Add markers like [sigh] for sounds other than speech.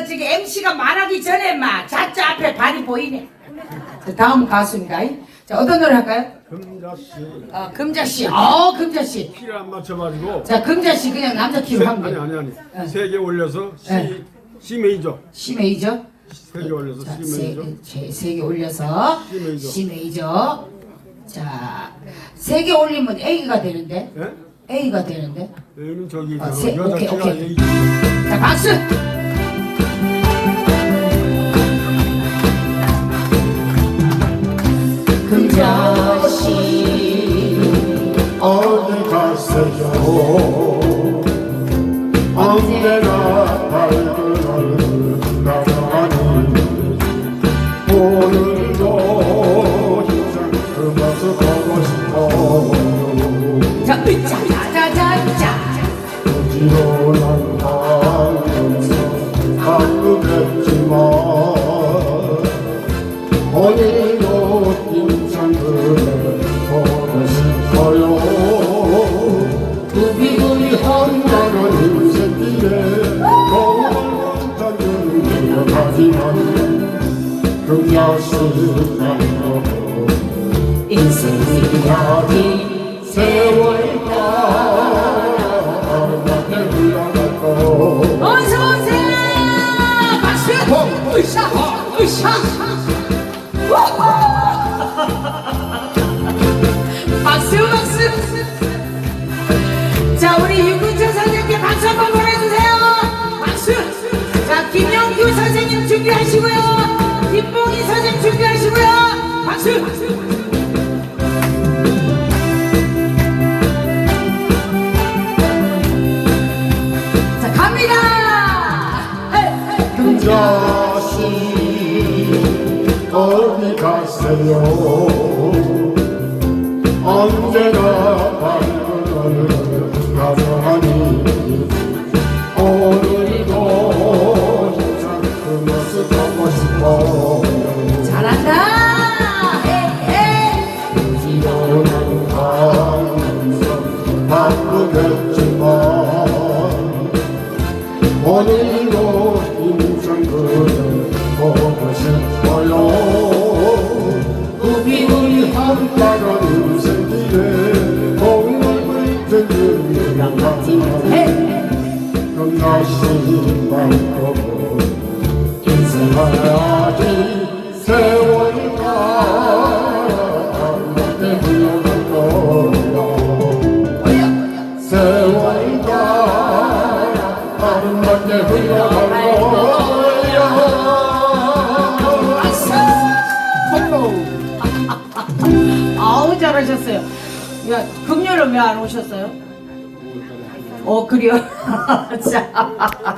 저 저기 MC가 말하기 전에 막 자자 앞에 발이 보이네. 자, 다음 가수입니다. 자 어떤 노래 할까요? 금자씨 어, 금자 씨. 어 금자 씨. 키를 안 맞춰가지고 자 금자 씨 그냥 남자 키로 세, 하면 아니 돼. 아니 네. 아니 세 개 올려서 C 네. C 메이저 C 메이저. 세 개 올려서 자, C 메이저 세개 올려서 C 메이저. C 메이저. 자, 세 개 올리면 A가 되는데. 예? A가 되는데. 여기는 저기 아, 저 세- 오케이, 키가 오케이. A 자, 박수. 언제나 밝은 얼굴 나가니 오늘도 인상 그 모습 보고 싶어. 자, 으짜, 자자자자. 부지런한 하면서 바쁘겠 말고 인생이 아름답게 흘러갈 거 어서 오세요. 박수. 으쌰, 으쌰. 우후. 박수, 박수. 자, 우리 유근철 선생님께 박수 한번 자, 갑니다. 금자씨 어디 가세요 언제나 밝은 얼굴 바쁘겠지만 오늘도 인생 그대 보고 싶어요 우리 한가한 인생길에 공을 들는 양같은. 금나시 말고 인생하야 박수. [laughs] 아우 잘하셨어요. 야 금요일은 왜 안 오셨어요? 어 그래요. [laughs] 자.